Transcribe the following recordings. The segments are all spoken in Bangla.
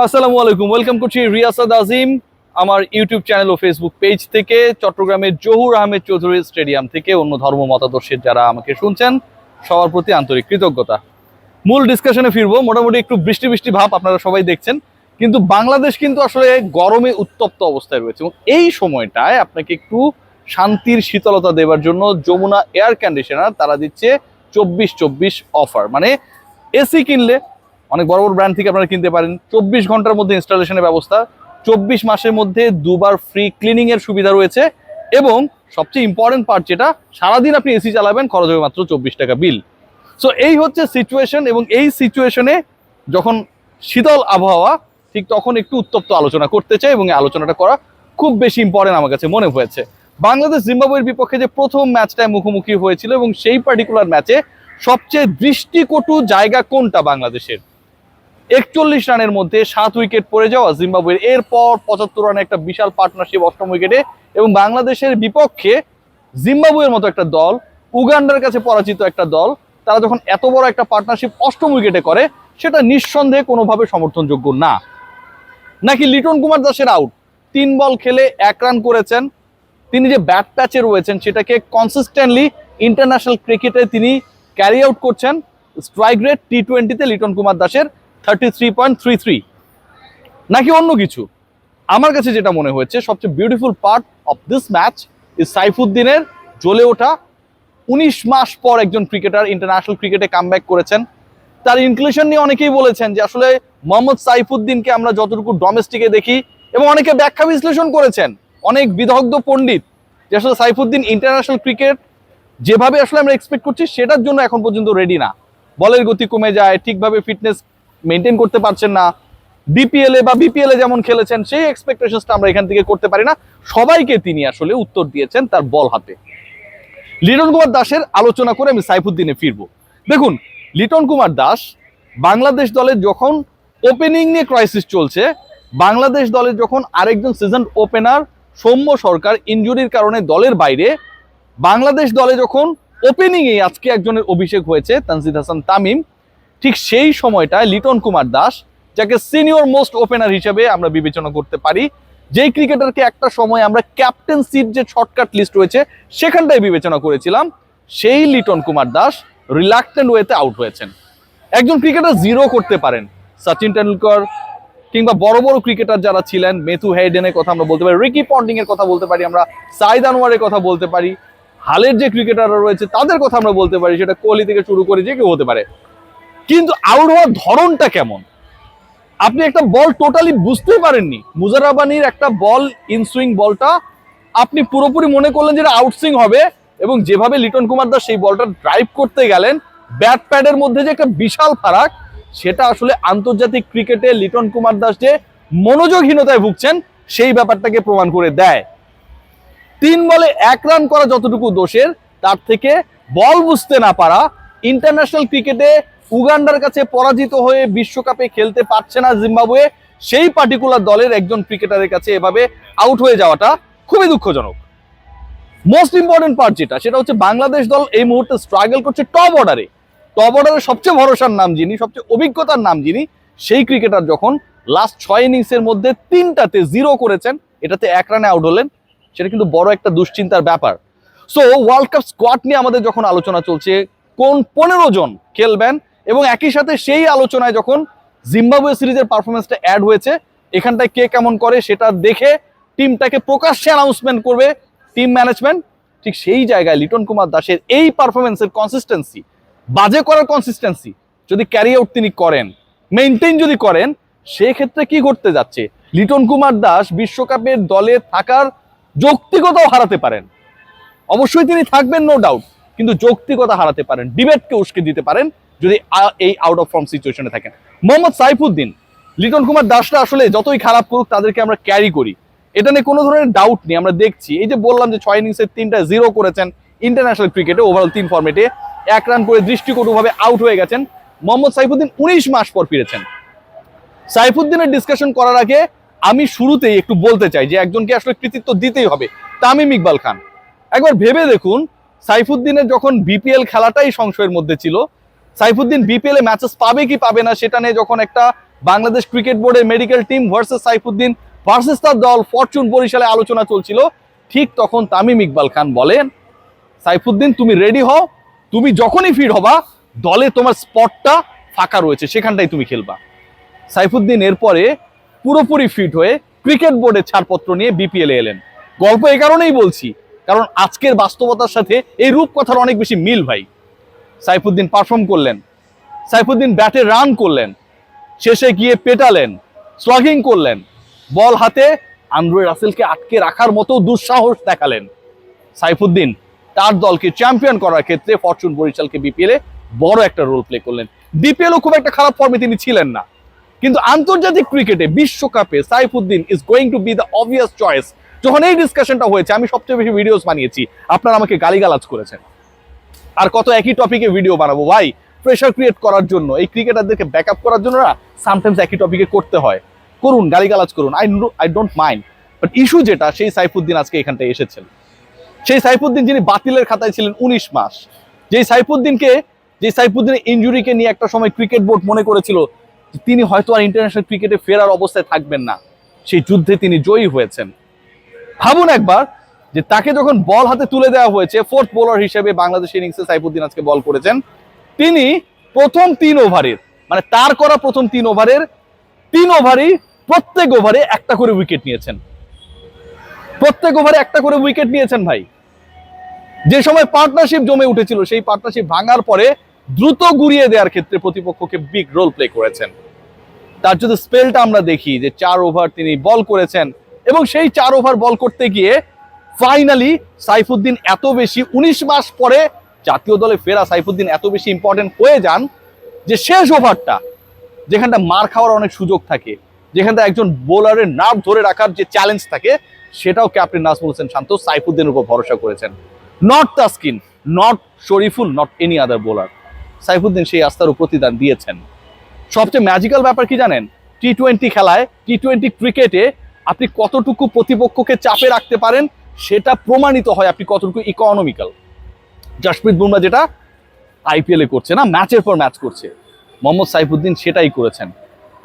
আসসালামু আলাইকুম ওয়েলকাম করছি রিয়াসাদ আজিম, আমার ইউটিউব চ্যানেল ও ফেসবুক পেজ থেকে, চট্টগ্রামের জহুর আহমেদ চৌধুরী স্টেডিয়াম থেকে অন্য ধর্ম মতাদর্শের যারা আমাকে শুনছেন, সবার প্রতি আন্তরিক কৃতজ্ঞতা। মূল ডিসকাশনে ফিরবো, মোটামুটি একটু বৃষ্টি বৃষ্টি ভাব আপনারা সবাই দেখছেন, কিন্তু বাংলাদেশ কিন্তু আসলে গরমে উত্তপ্ত অবস্থায় রয়েছে এবং এই সময়টায় আপনাকে একটু শান্তির শীতলতা দেবার জন্য যমুনা এয়ার কন্ডিশনার তারা দিচ্ছে চব্বিশ চব্বিশ অফার মানে এসি কিনলে অনেক বড় বড় ব্র্যান্ড থেকে আপনারা কিনতে পারেন। চব্বিশ ঘণ্টার মধ্যে ইনস্টলেশনের ব্যবস্থা। চব্বিশ মাসের মধ্যে দুবার ফ্রি ক্লিনিং এর সুবিধা রয়েছে এবং সবচেয়ে ইম্পর্টেন্ট পার্ট যেটা, সারাদিন আপনি এসি চালাবেন, খরচ হবে মাত্র চব্বিশ টাকা বিল সো এই হচ্ছে সিচুয়েশন এবং এই সিচুয়েশনে যখন শীতল আবহাওয়া, ঠিক তখন একটু উত্তপ্ত আলোচনা করতে চাই এবং এই আলোচনাটা করা খুব বেশি ইম্পর্টেন্ট আমার কাছে মনে হয়েছে। বাংলাদেশ জিম্বাবুয়ের বিপক্ষে যে প্রথম ম্যাচটায় মুখোমুখি হয়েছিল এবং সেই পার্টিকুলার ম্যাচে সবচেয়ে দৃষ্টিকটু জায়গা কোনটা বাংলাদেশের? একচল্লিশ রানের মধ্যে সাত উইকেট পড়ে যাওয়া জিম্বাবুয়ের এরপর পঁচাত্তর রানে একটা বিশাল পার্টনারশিপ অষ্টম উইকেটে। এবং বাংলাদেশের বিপক্ষে জিম্বাবুয়ের মতো একটা দল, উগান্ডার কাছে পরাজিত একটা দল, তারা যখন এত বড় একটা পার্টনারশিপ অষ্টম উইকেটে করে, সেটা নিঃসন্দেহে কোনোভাবে সমর্থনযোগ্য না। নাকি লিটন কুমার দাসের আউট তিন বল খেলে এক রান করেছেন। তিনি যে ব্যাট প্যাচে রয়েছেন, সেটাকে কনসিস্টেন্টলি ইন্টারন্যাশনাল ক্রিকেটে তিনি ক্যারি আউট করছেন। Strike rate T twenty Liton Kumar দাসের thirty three point three three নাকি অন্য কিছু? আমার কাছে যেটা মনে হয়েছে, সবচেয়ে beautiful part of this match is সাইফুদ্দিনের জ্বলে ওঠা উনিশ মাস পর একজন ক্রিকেটার ইন্টারন্যাশনাল ক্রিকেটে কামব্যাক করেছেন। তার ইনক্লুশন নিয়ে অনেকেই বলেছেন যে আসলে মোহাম্মদ সাইফুদ্দিনকে আমরা যতটুকু ডোমেস্টিকে দেখি এবং অনেকে ব্যাখ্যা বিশ্লেষণ করেছেন, অনেক বিদগ্ধ পণ্ডিত যে আসলে সাইফুদ্দিন ইন্টারন্যাশনাল ক্রিকেট যেভাবে আসলে আমরা এক্সপেক্ট করছি, সেটার জন্য এখন পর্যন্ত রেডি না। বলের গতি কমে যায়, ঠিকভাবে ফিটনেস মেনটেন করতে পারছেন না। বিপিএল বা বিপিএল যেমন খেলেছেন, সেই এক্সপেকটেশনটা আমরা এখান থেকে করতে পারি না। সবাইকে তিনি আসলে উত্তর দিয়েছেন তার বল হাতে। লিটন কুমার দাসের আলোচনা করে আমি সাইফুদ্দিনে ফিরবো। দেখুন, লিটন কুমার দাস বাংলাদেশ দলের যখন ওপেনিং নিয়ে ক্রাইসিস চলছে, বাংলাদেশ দলের যখন আরেকজন সিজন ওপেনার সৌম্য সরকার ইনজুরির কারণে দলের বাইরে, বাংলাদেশ দলে যখন ওপেনিংয়ে আজকে একজনের অভিষেক হয়েছে, তানজিদ হাসান তামিম ঠিক সেই সময়টায় লিটন কুমার দাস, যাকে সিনিয়র মোস্ট ওপেনার হিসেবে আমরা বিবেচনা করতে পারি, যেই ক্রিকেটারকে একটা সময় আমরা ক্যাপ্টেন্সির যে শর্টকাট লিস্ট রয়েছে, সেখানটায় বিবেচনা করেছিলাম, সেই লিটন কুমার দাস রিলাক্টেন্ট ওয়েতে আউট হয়েছেন। একজন ক্রিকেটার জিরো করতে পারেন। সচিন টেন্ডুলকর কিংবা বড় বড় ক্রিকেটার যারা ছিলেন, মেথু হেডেনের কথা আমরা বলতে পারি, রিকি পন্টিং এর কথা বলতে পারি আমরা, সাইদ আনোয়ারের কথা বলতে পারি, হালের যে ক্রিকেটাররা রয়েছে, তাদের কথা আমরা বলতে পারি, সেটা কোহলি থেকে শুরু করে যে কেউ হতে পারে। কিন্তু আউট হওয়ার ধরনটা কেমন? আপনি একটা বল টোটালি বুঝতেই পারেননি। মুজারাবানির একটা বল ইনসুইং বলটা আপনি পুরোপুরি মনে করলেন যে আউটসুইং হবে এবং যেভাবে লিটন কুমার দাস সেই বলটা ড্রাইভ করতে গেলেন ব্যাট প্যাডের মধ্যে যে একটা বিশাল ফারাক, সেটা আসলে আন্তর্জাতিক ক্রিকেটে লিটন কুমার দাস যে মনোযোগহীনতায় ভুগছেন, সেই ব্যাপারটাকে প্রমাণ করে দেয়। তিন বলে এক রান করা যতটুকু দোষের, তার থেকে বল বুঝতে না পারা ইন্টারন্যাশনাল ক্রিকেটে উগান্ডার কাছে পরাজিত হয়ে বিশ্বকাপে খেলতে পারছে না জিম্বাবুয়ে, সেই পার্টিকুলার দলের একজন ক্রিকেটারের কাছে এভাবে আউট হয়ে যাওয়াটা খুবই দুঃখজনক। মোস্ট ইম্পর্টেন্ট পার্ট যেটা, সেটা হচ্ছে বাংলাদেশ দল এই মুহূর্তে স্ট্রাগল করছে টপ অর্ডারে টপ অর্ডারে সবচেয়ে ভরসার নাম যিনি, সবচেয়ে অভিজ্ঞতার নাম যিনি, সেই ক্রিকেটার যখন লাস্ট ছয় ইনিংসের মধ্যে তিনটাতে জিরো করেছেন, এটাতে এক রানে আউট হলেন, সেটা কিন্তু বড় একটা দুশ্চিন্তার ব্যাপার। সো ওয়ার্ল্ড কাপ স্কোয়াড নিয়ে আমাদের যখন আলোচনা চলছে, কোন পনেরো জন খেলবেন এবং একই সাথে সেই আলোচনায় যখন জিম্বাবুয়ে সিরিজের পারফরমেন্সটা অ্যাড হয়েছে, এখানটায় কে কেমন করে সেটা দেখে টিমটাকে প্রকাশ্যে অ্যানাউন্সমেন্ট করবে টিম ম্যানেজমেন্ট ঠিক সেই জায়গায় লিটন কুমার দাসের এই পারফরমেন্সের কনসিস্টেন্সি বাজে করার কনসিস্টেন্সি যদি ক্যারি আউট তিনি করেন মেনটেন যদি করেন, সেক্ষেত্রে কি ঘটতে যাচ্ছে? লিটন কুমার দাস বিশ্বকাপের দলে থাকার যৌক্তিকতাও হারাতে পারেন। অবশ্যই তিনি থাকবেন নো ডাউট কিন্তু যৌক্তিকতা হারাতে পারেন ডিবেটকে উস্কে দিতে পারেন। যদি এই আউট অফ ফর্ম সিচুয়েশনে থাকেন। মোহাম্মদ সাইফুদ্দিন, লিটন কুমার দাসরা আসলে যতই খারাপ করুক, তাদেরকে আমরা ক্যারি করি। এটা নিয়ে কোনো ধরনের ডাউট নেই, আমরা দেখছি। এই যে বললাম যে ছয় ইনিংসের তিনটা জিরো করেছেন ইন্টারন্যাশনাল ক্রিকেটে ওভারঅল তিন ফর্মেটে এক রান করে দৃষ্টিকটুভাবে আউট হয়ে গেছেন। মোহাম্মদ সাইফুদ্দিন উনিশ মাস পর ফিরেছেন। সাইফুদ্দিনের ডিসকাশন করার আগে আমি শুরুতেই একটু বলতে চাই যে একজনকে আসলে কৃতিত্ব দিতেই হবে, তামিম ইকবাল খান। একবার ভেবে দেখুন, সাইফুদ্দিনের যখন বিপিএল খেলাটাই সংশয়ের মধ্যে ছিল সাইফুদ্দিন বিপিএল এ ম্যাচেস পাবে কি পাবে না সেটা নিয়ে যখন একটা বাংলাদেশ ক্রিকেট বোর্ডের medical team versus Saifuddin versus তার দল ফরচুন বরিশালে আলোচনা চলছিল, ঠিক তখন তামিম ইকবাল খান বলেন, সাইফুদ্দিন, তুমি রেডি হও, তুমি যখনই ফিট হবা, দলে তোমার স্পটটা ফাঁকা রয়েছে, সেখানটাই তুমি খেলবা। সাইফুদ্দিন এরপরে পুরোপুরি ফিট হয়ে ক্রিকেট বোর্ডের ছাড়পত্র নিয়ে বিপিএল এলেন। গল্প এ কারণেই বলছি, কারণ আজকের বাস্তবতার সাথে এই রূপকথার অনেক বেশি মিল ভাই। সাইফুদ্দিন পারফর্ম করলেন। সাইফুদ্দিন ব্যাটে রান করলেন। শেষে গিয়ে পেটালেন স্লগিং করলেন। বল হাতে আন্দ্রে রাসেলকে আটকে রাখার মতো দুঃসাহস দেখালেন। সাইফুদ্দিন তার দলকে চ্যাম্পিয়ন করার ক্ষেত্রে ফরচুন বরিশালকে বিপিএলে বড় একটা রোল প্লে করলেন। বিপিএলও খুব একটা খারাপ ফর্মে তিনি ছিলেন না। কিন্তু আন্তর্জাতিক ক্রিকেটে বিশ্বকাপে Saifuddin is going to be the obvious choice যখন এই ডিসকাশনটা হয়েছে, আমি সবচেয়ে বেশি ভিডিওস বানিয়েছি। আপনারা আমাকে গালিগালাজ করেছেন। আর কত একই টপিকে ভিডিও বানাবো? ভাই প্রেশার ক্রিয়েট করার জন্য, এই ক্রিকেটারদেরকে ব্যাকআপ করার জন্য না সামটাইমস একই টপিকে করতে হয়। করুন, গালিগালাজ করুন I I don't mind but issue যেটা, সেই সাইফুদ্দিন আজকে এখানটায় এসেছেন। সেই সাইফুদ্দিন যিনি বাতিলের খাতায় ছিলেন উনিশ মাস, যেই সাইফুদ্দিনকে যে সাইফুদ্দিনের ইঞ্জুরিকে নিয়ে একটা সময় ক্রিকেট বোর্ড মনে করেছিল, তিনি হয়তো আর ইন্টারন্যাশনাল ক্রিকেটে ফেরার অবস্থায় থাকবেন না। সেই যুদ্ধে তিনি জয়ী হয়েছেন। ভাবুন একবার যে তাকে যখন বল হাতে তুলে দেওয়া হয়েছে ফোর্থ বোলার হিসেবে বাংলাদেশ ইনিংসে সাইফুদ্দিন আজকে বল করেছেন, তিনি প্রথম তিন ওভারের মানে তার করা প্রথম তিন ওভারের, তিন ওভারই প্রত্যেক ওভারে একটা করে উইকেট নিয়েছেন। প্রত্যেক ওভারে একটা করে উইকেট নিয়েছেন ভাই। যে সময় পার্টনারশিপ জমে উঠেছিল, সেই পার্টনারশিপ ভাঙার পরে দ্রুত গুড়িয়ে দেওয়ার ক্ষেত্রে প্রতিপক্ষকে বিগ রোল প্লে করেছেন। তার যদি স্পেলটা আমরা দেখি, যে চার ওভার তিনি বল করেছেন, এবং সেই চার ওভার বল করতে গিয়ে ফাইনালি সাইফুদ্দিন এত বেশি, উনিশ মাস পরে জাতীয় দলে ফেরা সাইফুদ্দিন এত বেশি ইম্পর্টেন্ট হয়ে যান যে শেষ ওভারটা, যেখানটা মার খাওয়ার অনেক সুযোগ থাকে, যেখানটা একজন বোলারের নার্ভ ধরে রাখার যে চ্যালেঞ্জ থাকে, সেটাও ক্যাপ্টেন নাজমুল হোসেন শান্ত সাইফুদ্দিনের উপর ভরসা করেছেন। Not Taskin not Shoriful not any other bowler Saifuddin সেই আস্থার প্রতিদান দিয়েছেন। সবচেয়ে ম্যাজিক্যাল ব্যাপার কি জানেন? টি টোয়েন্টি খেলায় টি টোয়েন্টি ক্রিকেটে আপনি কতটুকু প্রতিপক্ষকে চাপে রাখতে পারেন সেটা প্রমাণিত হয় আপনি কতটুকু ইকোনমিক্যাল জাসপ্রীত বুমরা যেটা আইপিএলে করছে না ম্যাচের পর ম্যাচ করছে। মোহাম্মদ সাইফুদ্দিন সেটাই করেছেন।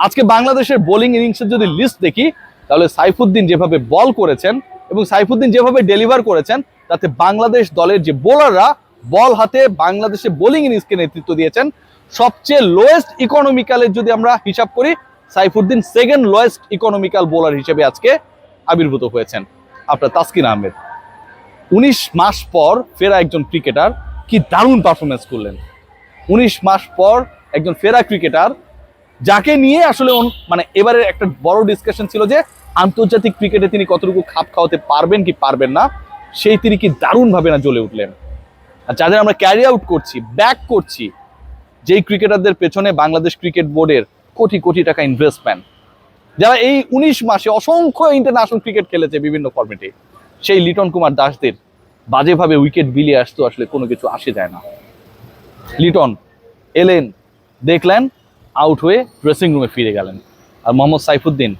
আজকে বাংলাদেশের বোলিং ইনিংসের যদি লিস্ট দেখি, তাহলে সাইফুদ্দিন যেভাবে বল করেছেন এবং সাইফুদ্দিন যেভাবে ডেলিভার করেছেন, তাতে বাংলাদেশ দলের যে বোলাররা বল হাতে বাংলাদেশে বোলিং ইনিংসকে নেতৃত্ব দিয়েছেন, সবচেয়ে লোয়েস্ট ইকোনমিক্যালের যদি আমরা হিসাব করি, Saifuddin second lowest economical bowler হিসেবে আজকে আবির্ভূত হয়েছেন। আপনার তাসকিন আহমেদ। উনিশ মাস পর ফেরা একজন ক্রিকেটার, কি দারুণ পারফরমেন্স করলেন। উনিশ মাস পর একজন ফেরা ক্রিকেটার, যাকে নিয়ে আসলে মানে এবারে একটা বড় ডিসকাশন ছিল যে আন্তর্জাতিক ক্রিকেটে তিনি কতটুকু খাপ খাওয়াতে পারবেন কি পারবেন না, সেই তিনি কি দারুণভাবে না জ্বলে উঠলেন। আর যাদের আমরা ক্যারি আউট করছি ব্যাক করছি, যেই ক্রিকেটারদের পেছনে বাংলাদেশ ক্রিকেট বোর্ডের কোটি কোটি টাকা ইনভেস্টমেন্ট যারা এই উনিশ মাসে অসংখ্য ইন্টারন্যাশনাল ক্রিকেট খেলেছে বিভিন্ন ফর্মেটে সেই লিটন কুমার দাসদের বাজেভাবে উইকেট বিলিয়ে আসতো আসলে কোনো কিছু আসে যায় না। লিটন এলেন, দেখলেন আউট হয়ে ড্রেসিং রুমে ফিরে গেলেন। আর মোহাম্মদ সাইফুদ্দিন,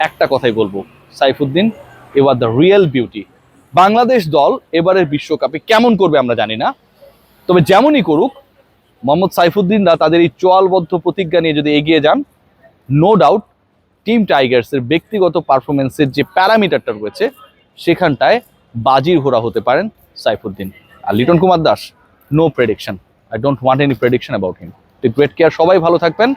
একটা কথাই বলব, সাইফুদ্দিন, এবার দ্য রিয়েল বিউটি বাংলাদেশ দল এবারের বিশ্বকাপে কেমন করবে আমরা জানি না, তবে যেমনই করুক, মোহাম্মদ সাইফুদ্দিনরা তাদের এই চোয়ালবদ্ধ প্রতিজ্ঞা নিয়ে যদি এগিয়ে যান নো ডাউট টিম টাইগার্সের ব্যক্তিগত পারফরমেন্সের যে প্যারামিটারটা রয়েছে, সেখানটায় বাজির ঘোরা হতে পারেন সাইফুদ্দিন। আর Liton Kumar Das no prediction I don't want any prediction about him great care সবাই ভালো থাকবেন।